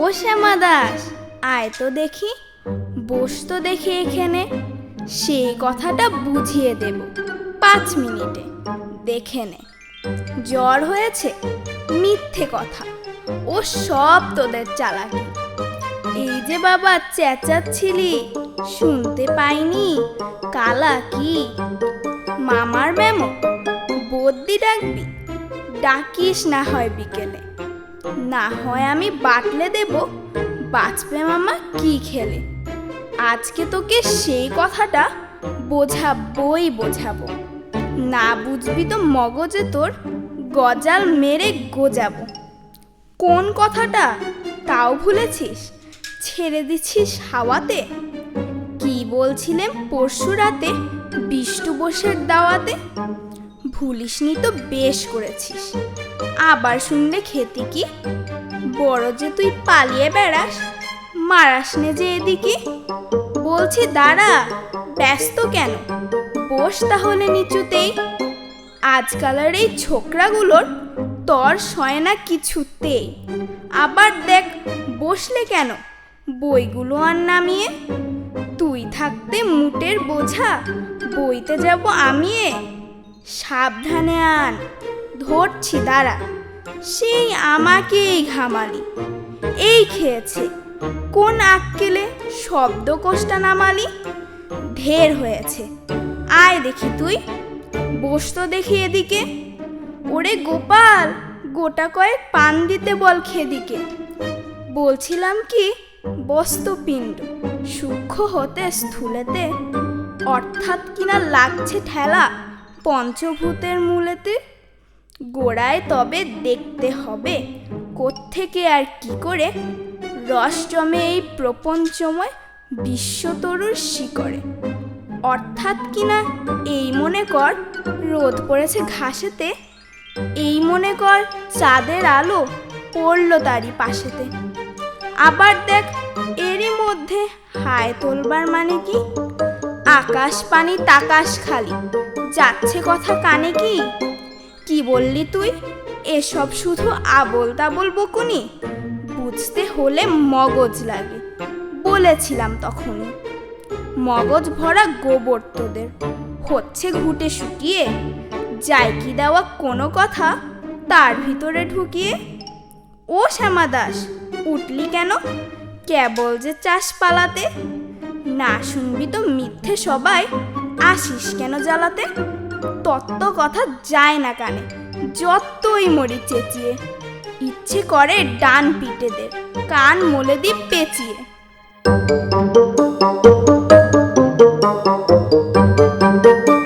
ও শ্যামা দাস, আয় তো দেখি, বস তো দেখি এখানে। সেই কথাটা বুঝিয়ে দেব। পাঁচ মিনিটে, দেখে নে। জ্বর হয়েছে? মিথ্যে কথা। ও সব তোদের চালাকি। এই যে বাবা চেঁচাচ্ছিলি, শুনতে পাইনি, কালা কি? মামার ব্যামো বদ্যি ডাকবি? ডাকিস না হয় বিকেলে। না হয় আমি বাটলে দেব, বাঁচবে মামা কি খেলে? আজকে তোকে সেই কথাটা বোঝাবই বোঝাবো। না বুঝবি তো মগজে তোর গজাল মেরে গোজাবো। কোন কথাটা তাও ভুলেছিস? ছেড়ে দিছিস হাওয়াতে? কি বলছিলেন পরশু রাতে বিষ্টু বোসের দাওয়াতে? ভুলিসনি তো বেশ করেছিস। আবার শুনলে খেতে কি? বড় যে তুই পালিয়ে বেড়াস, মারাস নে যে এদিকে। বলছি দাঁড়া, ব্যস্ত কেন? বস তাহলে নিচুতেই। আজকালের এই ছোকরাগুলোর তর সয় না কিছুতেই। আবার দেখ, বসলে কেন? বইগুলো আর নামিয়ে? তুই থাকতে মুটের বোঝা, বইতে যাব আমিয়ে? সাবধানে আন, ধরছি, দাঁড়া। সেই আমাকেই ঘামালি। এই খেয়েছে। কোন আক্কেলে শব্দ কোষ্টা নামালি? ঢের হয়েছে। আয় দেখি তুই। বস তো দেখি এদিকে। ওরে গোপাল, গোটা কয়েক পান দিতে বল খেদিকে। বলছিলাম কি বস্তপিণ্ড সূক্ষ্ম হতে, স্থূলেতে। অর্থাৎ কিনা লাগছে ঠেলা। পঞ্চভূতের মূলেতে? গোড়ায় তবে দেখতে হবে, কোত্থেকে আর কি করে রস জমে এই প্রপঞ্চময় বিশ্বতরুর শিকড়ে অর্থাৎ কিনা এই মনে কর, রোদ পড়েছে ঘাসেতে, এই মনে কর চাঁদের আলো পড়ল তারই পাশেতে। আবার দেখ, এরই মধ্যে হায় তোলবার মানে কি? আকাশ পানি তাকাশ খালি। যাচ্ছে কথা কানে কি? কি বললি তুই? এসব শুধু আবল তাবল বকুনি। বুঝতে হলে মগজ লাগে। বলেছিলাম তখনই। মগজ ভরা গোবর তোদের। হচ্ছে ঘুটে শুকিয়ে। যাই কি দেওয়া কোনো কথা? তার ভিতরে ঢুকিয়ে। ও শ্যামা দাস, উঠলি কেন? কেবল যে চাষ পালাতে? না শুনবি তো মিথ্যে সবাই। আসিস কেন জ্বালাতে? তত্ত্ব কথা যায় না কানে, যতই মরি চেঁচিয়ে। ইচ্ছে করে ডান পিটে দে, কান মোলে দি পেঁচিয়ে।